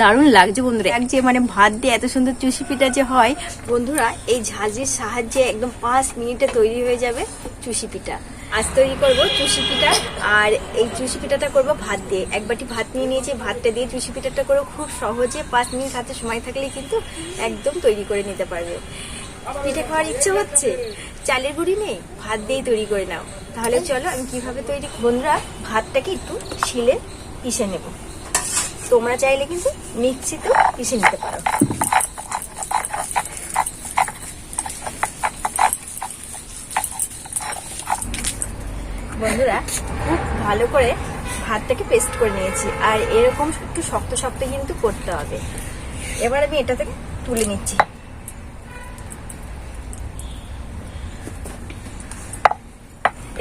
দারুণ লাগছে বন্ধুরা। এক যে মানে ভাত দিয়ে এত সুন্দর চুষি পিঠা যে হয়। বন্ধুরা, এই ঝাঁঝির সাহায্যে একদম পাঁচ মিনিটে তৈরি হয়ে যাবে চুষি পিঠা। আজ তৈরি করব চুষি পিঠা, আর এই চুষি পিঠাটা করব ভাত দিয়ে। এক বাটি ভাত নিয়ে নিয়েছি, ভাতটা দিয়ে চুষি পিঠাটা করব খুব সহজে, পাঁচ মিনিট হাতে সময় থাকলে কিন্তু একদম তৈরি করে নিতে পারবে। পিঠে খাওয়ার ইচ্ছে হচ্ছে? চালের গুঁড়ি নেই? ভাত দিয়েই তৈরি করে নাও। তাহলে চলো আমি কীভাবে তৈরি, বন্ধুরা, ভাতটাকে একটু শিলে পিষে নেব। তোমরা চাইলে কিন্তু মিক্সিতেও পিষে নিতে পারো। বন্ধুরা, খুব ভালো করে ভাতটাকে পেস্ট করে নিয়েছি, আর এরকম একটু শক্ত শক্ত কিন্তু করতে হবে। এবার আমি এটা থেকে তুলে নিচ্ছি।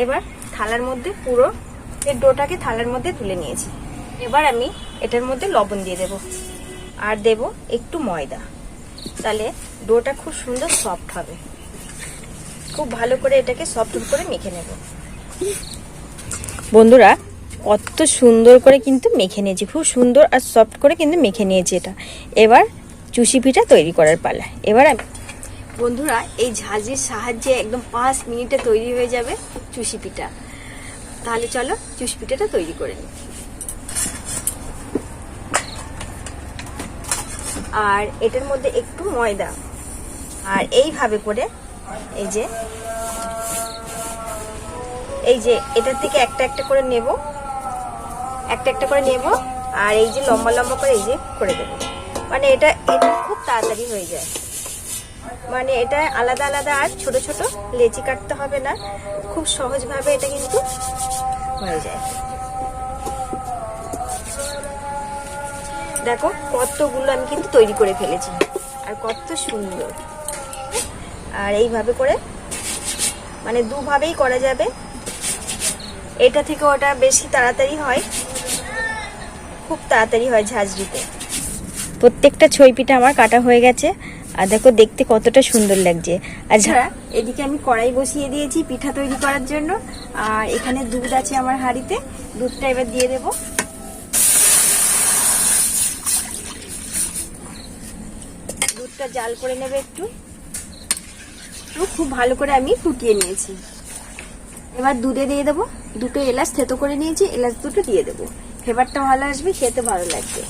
এবার থালার মধ্যে পুরো ডোটাকে থালার মধ্যে তুলে নিয়েছি। এবার আমি এটার মধ্যে লবণ দিয়ে দেব। আর দেব একটু ময়দা। তাহলে ডোটা খুব সুন্দর সফট হবে। খুব ভালো করে এটাকে সফট করে মেখে নেব। বন্ধুরা, কত সুন্দর করে কিন্তু মেখে নিয়েছি। খুব সুন্দর আর সফট করে কিন্তু মেখে নিয়েছি এটা। এবার চুষি পিঠা তৈরি করার পালা। এবার আমি বন্ধুরা, এই ঝাঁঝির সাহায্যে একদম পাঁচ মিনিটে তৈরি হয়ে যাবে চুষি পিঠা। তাহলে চলো চুষি পিঠাটা তৈরি করে নিই। আর এটার মধ্যে একটু ময়দা। আর এইভাবে করে এই যে এই যে এটার থেকে একটা একটা করে নেব, একটা একটা করে নেব, আর এই যে লম্বা লম্বা করে এই যে করে দেবো। মানে এটা এটা খুব তাড়াতাড়ি হয়ে যায়। মানে এটা আলাদা আলাদা আর ছোট ছোট লেচি কাটতে হবে না। খুব সহজভাবে এটা কিন্তু হয়ে যায়। দেখো কতগুলো আমি কিন্তু তৈরি করে ফেলেছি। আর কত সুন্দর। আর এইভাবে করে মানে দুভাবেই করা যাবে। এটা থেকে ওটা বেশি তাড়াতাড়ি হয়। খুব তাড়াতাড়ি হয় ঝাঁঝরিতে। প্রত্যেকটা ছই পিঠা আমার কাটা হয়ে গেছে। আর দেখো দেখতে কতটা সুন্দর লাগছে। আর ঝাড়া এদিকে আমি কড়াই বসিয়ে দিয়েছি পিঠা তৈরি করার জন্য। আর এখানে দুধ আছে আমার হাঁড়িতে। দুধটা এবার দিয়ে দেব। দুধটা জাল করে নেবে একটু। খুব ভালো করে আমি ফুটিয়ে নিয়েছি। এবার দুধে দিয়ে দেবো। দুটো এলাচ থেতো করে নিয়েছি, এলাচ দুটো দিয়ে দেবো। ফ্লেভারটা ভালো আসবে, খেতে ভালো লাগবে।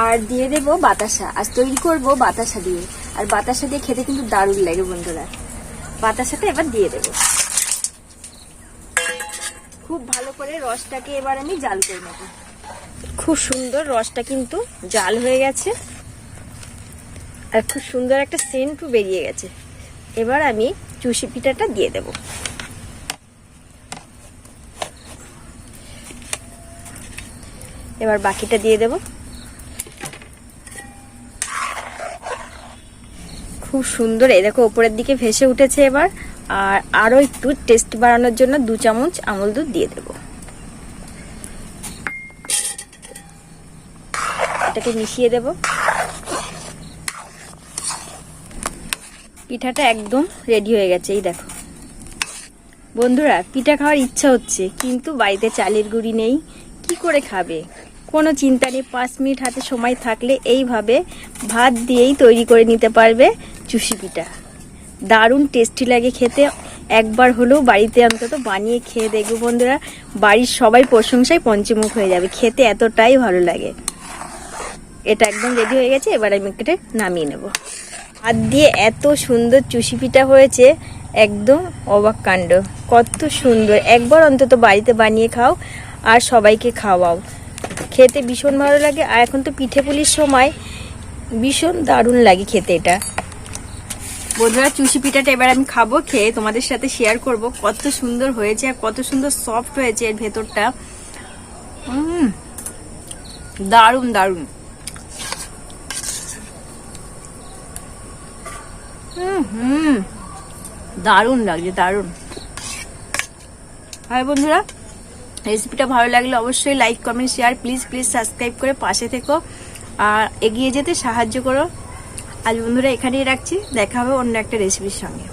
আর দিয়ে দেব বাতাসা। আজ তৈরি করব বাতাসা দিয়ে। আর বাতাসা দিয়ে খেতে কিন্তু দারুণ লাগে বন্ধুরা। বাতাসাটা এবার দিয়ে দেব। খুব ভালো করে রসটাকে এবার আমি জাল করে নেব। খুব সুন্দর রসটা কিন্তু জাল হয়ে গেছে। আর খুব সুন্দর একটা সেন্টও বেরিয়ে গেছে। এবার আমি চুষি পিঠাটা দিয়ে দেব। এবার বাকিটা দিয়ে দেবো। খুব সুন্দর, এই দেখো ওপরের দিকে ভেসে উঠেছে এবার। আর আরও একটু টেস্ট বাড়ানোর জন্য দু চামচ আমল দুধ দিয়ে দেব। এটাকে মিশিয়ে দেব। পিঠাটা একদম রেডি হয়ে গেছে, এই দেখো। বন্ধুরা, পিঠা খাওয়ার ইচ্ছা হচ্ছে, কিন্তু বাড়িতে চালের গুঁড়ি নেই, কি করে খাবে? কোনো চিন্তা নেই, পাঁচ মিনিট হাতে সময় থাকলে এইভাবে ভাত দিয়েই তৈরি করে নিতে পারবে চুষি পিঠা। দারুণ টেস্টি লাগে খেতে, একবার হলেও বাড়িতে অন্তত বানিয়ে খেয়ে দেখব বন্ধুরা। বাড়ির সবাই প্রশংসায় পঞ্চমুখ হয়ে যাবে, খেতে এতটাই ভালো লাগে। এটা একদম রেডি হয়ে গেছে, এবার আমি এটা নামিয়ে নেব। হাত দিয়ে এত সুন্দর চুষি পিঠা হয়েছে, একদম অবাক কাণ্ড। কত সুন্দর। একবার অন্তত বাড়িতে বানিয়ে খাও আর সবাইকে খাওয়াও। খেতে ভীষণ ভালো লাগে আর এখন তো পিঠে পুলির সময়। ভীষণ দারুণ লাগে খেতে এটা। বন্ধুরা, চুষি পিঠাটা এবার আমি খাব, খেয়ে তোমাদের সাথে শেয়ার করব। কত সুন্দর হয়েছে আর কত সুন্দর সফট হয়েছে এর ভেতরটা। দারুণ দারুণ। হুম দারুণ লাগছে, দারুণ। হ্যাঁ বন্ধুরা রেসিপিটা ভালো লাগলে অবশ্যই like comment share please please subscribe করে পাশে থেকো আর এগিয়ে যেতে সাহায্য করো। আজ বন্ধুরা এখানেই রাখছি, দেখা হবে অন্য একটা রেসিপির সঙ্গে।